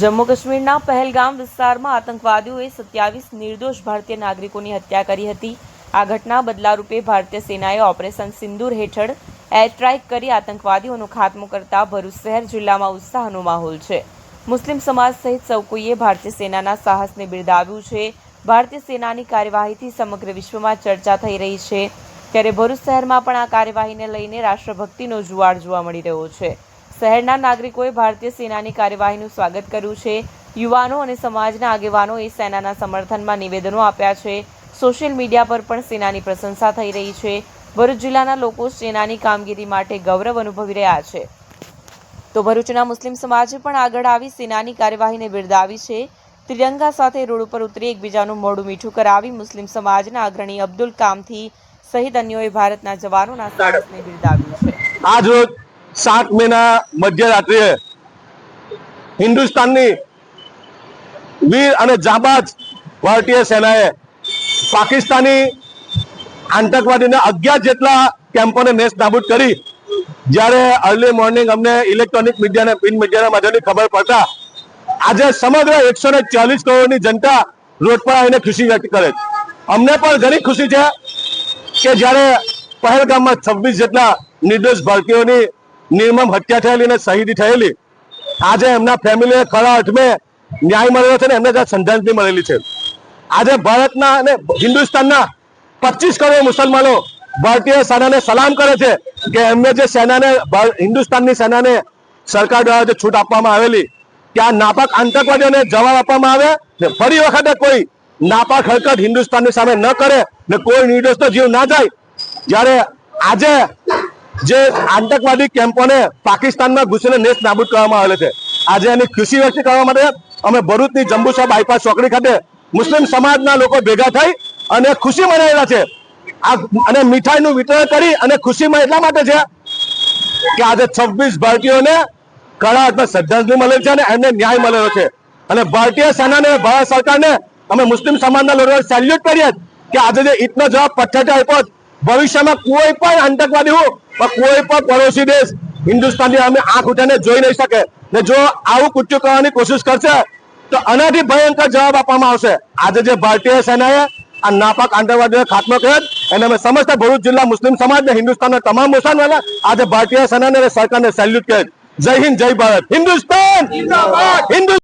જમ્મુ કાશ્મીરના પહેલગામ વિસ્તારમાં આતંકવાદીઓએ સત્યાવીસ નિર્દોષ ભારતીય નાગરિકોની હત્યા કરી હતી. આ ઘટના બદલારૂપે ભારતીય સેનાએ ઓપરેશન સિંદૂર હેઠળ એરસ્ટ્રાઇક કરી આતંકવાદીઓનો ખાત્મો કરતા ભરૂચ શહેર જિલ્લામાં ઉત્સાહનો માહોલ છે. મુસ્લિમ સમાજ સહિત સૌ કોઈએ ભારતીય સેનાના સાહસને બિરદાવ્યું છે. ભારતીય સેનાની કાર્યવાહીથી સમગ્ર વિશ્વમાં ચર્ચા થઈ રહી છે. ત્યારે ભરૂચ શહેરમાં પણ આ કાર્યવાહીને લઈને રાષ્ટ્રભક્તિનો જુવાળ જોવા મળી રહ્યો છે. શહેરના નાગરિકોએ ભારતીય સેનાની કાર્યવાહીનું સ્વાગત કર્યું છે. યુવાનો અને સમાજના આગેવાનોએ સેનાના સમર્થનમાં નિવેદનો આપ્યા છે. સોશિયલ મીડિયા પર પણ સેનાની પ્રશંસા થઈ રહી છે. ભરૂચ જિલ્લાના લોકો સેનાની કામગીરી માટે ગૌરવ અનુભવી રહ્યા છે. તો ભરૂચના મુસ્લિમ સમાજે પણ આગળ આવી સેનાની કાર્યવાહીને બિરદાવી છે. ત્રિરંગા સાથે રોડ ઉપર ઉતરી એકબીજાનું મોઢું મીઠું કરાવી મુસ્લિમ સમાજના અગ્રણી અબ્દુલ કામથી સહિત અન્યોએ ભારતના જવાનોના સાહસને બિરદાવ્યું છે. આજ રોજ સાત મેના મધ્યરાત્રિએ હિન્દુસ્તાનની વીર અને જાબાજ ભારતીય સેનાએ પાકિસ્તાની આતંકવાદીના અગિયાર જેટલા કેમ્પોને નેસ્ત નાબૂદ કરી. જ્યારે અર્લી મોર્નિંગ અમને ઇલેક્ટ્રોનિક મીડિયાના પ્રિન્ટ મીડિયાના માધ્યમથી ખબર પડતા, આજે સમગ્ર એકસો ને ચાલીસ કરોડની જનતા રોડ પર આવીને ખુશી વ્યક્ત કરે છે. અમને પણ ઘણી ખુશી છે કે જ્યારે પહેલગામમાં છવ્વીસ જેટલા નિર્દોષ ભારતીયોની નિર્મમ હત્યા થયેલી અને શહીદી થયેલી. આજે એમના ફેમિલીને ખરા અર્થમે ન્યાય મળેલો છે ને એમને ત્યાં શ્રદ્ધાંજલિ મળેલી છે. આજે ભારતના અને હિન્દુસ્તાનના પચીસ કરોડ મુસલમાનો ભારતીય સેનાને સલામ કરે છે કે એમને જે સેનાને હિન્દુસ્તાનની સેનાને સરકાર દ્વારા જે છૂટ આપવામાં આવેલી, કે આ નાપાક આતંકવાદીઓને જવાબ આપવામાં આવે ને ફરી વખતે કોઈ નાપાક હરકત હિન્દુસ્તાનની સામે ન કરે ને કોઈ નિર્દોષનો જીવ ના જાય, જ્યારે આજે જે આતંકવાદી કેમ્પોને પાકિસ્તાનમાં ઘૂસીને નેસ્ત નાબૂદ કરવામાં આવેલ છે. આજે એની ખુશી વ્યક્ત કરવા માટે અમે ભરૂચની જંબુસા બાયપાસ ચોકડી ખાતે મુસ્લિમ સમાજના લોકો ભેગા થઈ અને ખુશી મનાવેલા છે. આ અને મીઠાઈનું વિતરણ કરી અને ખુશીમાં એટલા માટે છે કે આજે છવ્વીસ ભારતીયોને કળા અથવા શ્રદ્ધાંજલિ મળેલ છે અને એમને ન્યાય મળેલો છે. અને ભારતીય સેનાને ભારત સરકારને અમે મુસ્લિમ સમાજના લોકો સેલ્યુટ કરીએ કે આજે જે ઈટનો જવાબ પઠ્ઠેથી આપ્યો ભવિષ્યમાં કોઈ પણ આતંકવાદી કોઈ પણ પડોશી દેશ હિન્દુસ્તાનની અમે આંખ ઉઠાને જોઈ નહીં શકે. ને જો આવું કૃત્યુ કરવાની કોશિશ કરશે, તો આનાથી ભયંકર જવાબ આપવામાં આવશે. આજે જે ભારતીય સેનાએ આ નાપાક આતંકવાદીનો ખાત્મો કર્યો એને અમે સમસ્ત ભરૂચ જિલ્લા મુસ્લિમ સમાજ ને હિન્દુસ્તાનના તમામ મુસલમાનો આજે ભારતીય સેનાને સરકારને સેલ્યુટ કરે જય હિન્દ, જય ભારત. હિન્દુસ્તાન હિન્દુ